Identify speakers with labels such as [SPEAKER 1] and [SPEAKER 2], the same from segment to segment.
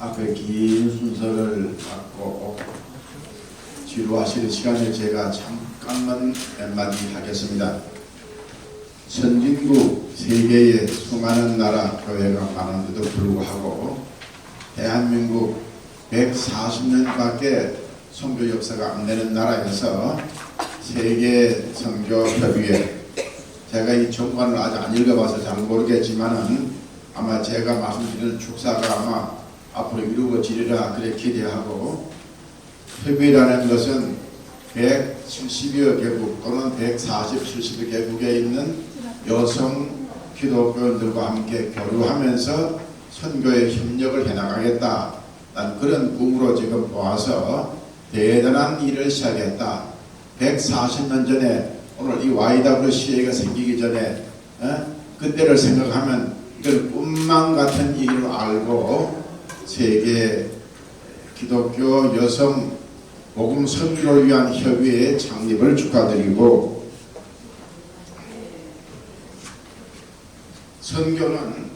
[SPEAKER 1] 앞에 긴 순서를 갖고 지루하실 시간에 제가 잠깐만 몇 마디 하겠습니다. 선진국 세계의 수많은 나라 교회가 많은데도 불구하고 대한민국 140년밖에 선교 역사가 안 되는 나라에서 세계 선교 협의회 제가 이 정관을 아직 안 읽어봐서 잘 모르겠지만은 아마 제가 말씀드리는 축사가 아마 앞으로 이루어지리라 그래 기대하고 협의라는 것은 170여 개국 또는 140, 70여 개국에 있는 여성 기독교인들과 함께 교류하면서 선교에 협력을 해나가겠다. 난 그런 꿈으로 지금 보아서 대단한 일을 시작했다. 140년 전에 오늘 이 YWCA가 생기기 전에 어? 그때를 생각하면 이걸 꿈만 같은 일로 알고 세계 기독교 여성 복음 선교를 위한 협의회 창립을 축하드리고 선교는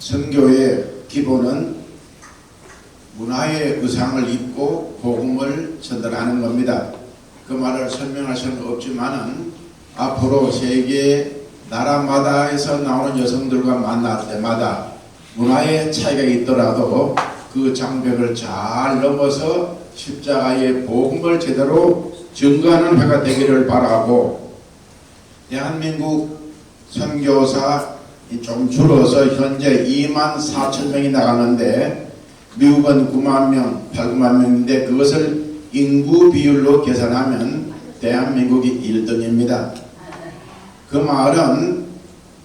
[SPEAKER 1] 선교의 기본은 문화의 의상을 입고 복음을 전달하는 겁니다. 그 말을 설명할 수는 없지만은 앞으로 세계 나라마다에서 나오는 여성들과 만날 때마다 문화의 차이가 있더라도 그 장벽을 잘 넘어서 십자가의 복음을 제대로 증거하는 회가 되기를 바라고 대한민국 선교사 좀 줄어서 현재 2만 4천 명이 나가는데 미국은 9만 명, 8, 9만 명인데 그것을 인구 비율로 계산하면 대한민국이 1등입니다. 그 말은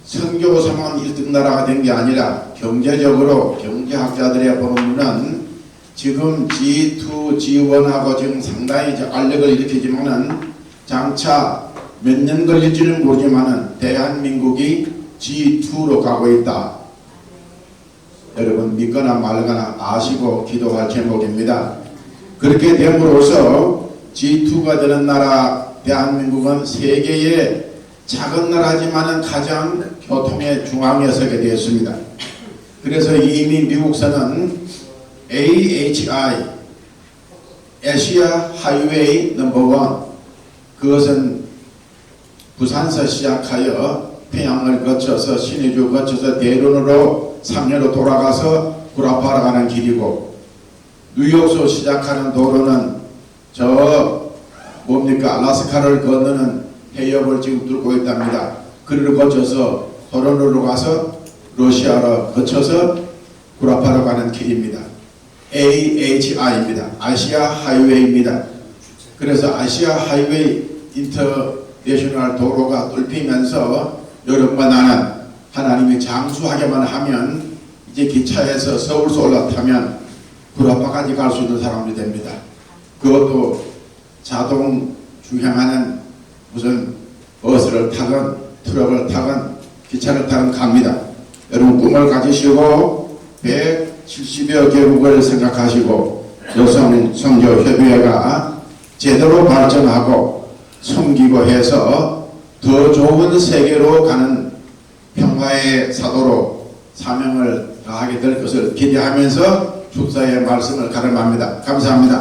[SPEAKER 1] 선교사만 1등 나라가 된 게 아니라 경제적으로 경제학자들의 보는 눈은 지금 G2, G1하고 지금 상당히 알력을 일으키지만은 장차 몇 년 걸릴지는 모르지만은 대한민국이 G2로 가고 있다. 여러분 믿거나 말거나 아시고 기도할 제목입니다. 그렇게 됨으로써 G2가 되는 나라 대한민국은 세계의 작은 나라지만은 가장 교통의 중앙에 서게 되었습니다. 그래서 이미 미국서는 AHI 아시아 하이웨이 넘버원 그것은 부산서 시작하여 평양을 거쳐서 신의주 거쳐서 대륜으로 3년으로 돌아가서 구라파로 가는 길이고 뉴욕서 시작하는 도로는 저 뭡니까 알라스카를 건너는 해협을 지금 뚫고 있답니다. 그를 거쳐서 도로로 가서 러시아로 거쳐서 구라파로 가는 길입니다. AHI입니다. 아시아 하이웨이입니다. 그래서 아시아 하이웨이 인터내셔널 도로가 뚫히면서 여러분과 나는 하나님이 장수하게만 하면 이제 기차에서 서울서 올라타면 구라파까지 갈 수 있는 사람이 됩니다. 그것도 자동 주행하는 무슨 버스를 타건 트럭을 타건 기차를 타건 갑니다. 여러분 꿈을 가지시고 170여 개국을 생각하시고 여성 성교 협의회가 제대로 발전하고 섬기고 해서 더 좋은 세계로 가는 평화의 사도로 사명을 다하게 될 것을 기대하면서 축사의 말씀을 가름합니다. 감사합니다.